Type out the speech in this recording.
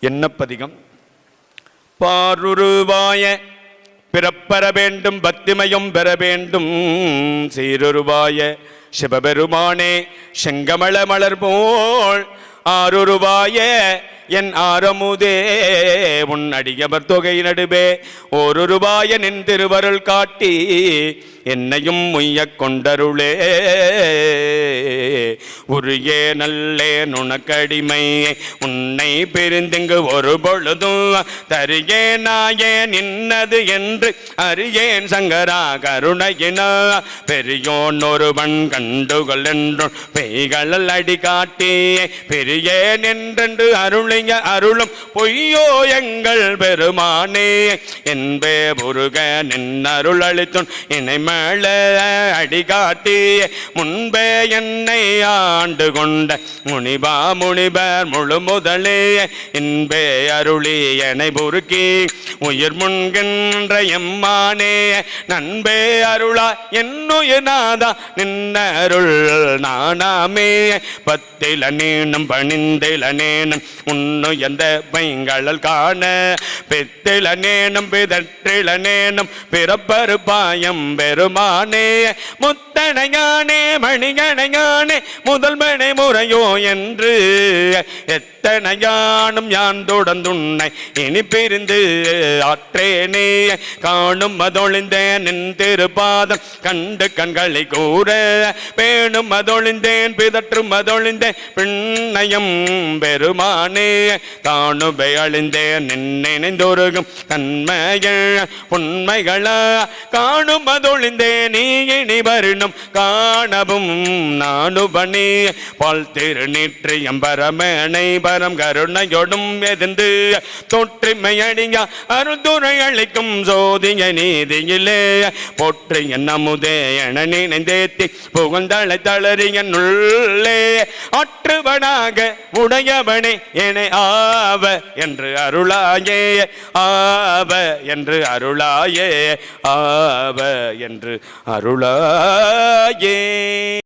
என்ன பதிகம் பாருருவாய பிறப்பெற வேண்டும் பக்திமயம் பெற வேண்டும். சீருருவாய சிவபெருமானே செங்கமள மலர் போல் ஆருருவாய என் ஆரமுதே உன் அடியவர் தொகை நடுவே ஒரு ரூபாய நின் திருவருள் காட்டி என்னையும் முய்யக் கொண்டருளே. உருகே நல்லே நுணக்கடிமை உன்னை பிரிந்துங்கு ஒரு பொழுதும் தருகே நாயே நின்னது என்று அறியேன் சங்கரா கருணையினா. பெரியோன் ஒருவன் கண்டுகள் என்றும் பெய்களல் அடி காட்டி பெரியேன் என்றென்று அருளிய அருளும் பொய்யோ எங்கள் பெருமானே. என்பே முருக நின் அருள் அளித்தும் இணைமேள அடி காட்டி முன்பே என்னை ஆண்டு கொண்ட முனிபா முனிபர் முழு முதலே இன்பே அருளி எனை பொறுக்கி உயிர் முன்கின்ற எம்மானே. நண்பே அருளா என்னுயிர் நாதா நின்னருள் நானாமே. பத்தில நீனும் பணிந்தில நேனும் உன்னு எந்த பைங்களல் காண. பெத்தில நேனும் பிதற்றில நேனும் பிறப்பரு பாயம் பெருமானே. முத்தனையானே மணிகணையானே முதல்வனை முறையோ என்று. எத்தனையானும் யான் தொடர்ந்துன்னை இனி பிரிந்து ஆற்றேனே. காணும் அதொழிந்தேன் என் திருப்பாதம் கண்டு கண்களை கூற. பேணும் அதொழிந்தேன் பிதற்றும் அதொழிந்தேன் பின்னயம் பெருமானே. காணுபை அழிந்தே நின் தன்மைகள் உண்மைகள? காணும் அதொழிந்தேன் நீ இனி வருணும் காணவும் நானுபணி பால் திருநீற்றியம் பரமனை பரம் கருணையொடும் எதிர்ந்து தொற்றுமையடிய அடிங்க அருந்துரை அளிக்கும் சோதிய நீதியிலே. போற்றி என் என நினைந்தேத்தி புகழ்ந்தளை தளறிய உள்ளே அற்றுவனாக உடையவனே என ஆவ என்று அருளாயே ஆவ என்று அருளாயே ஆவ என்று அருளாயே.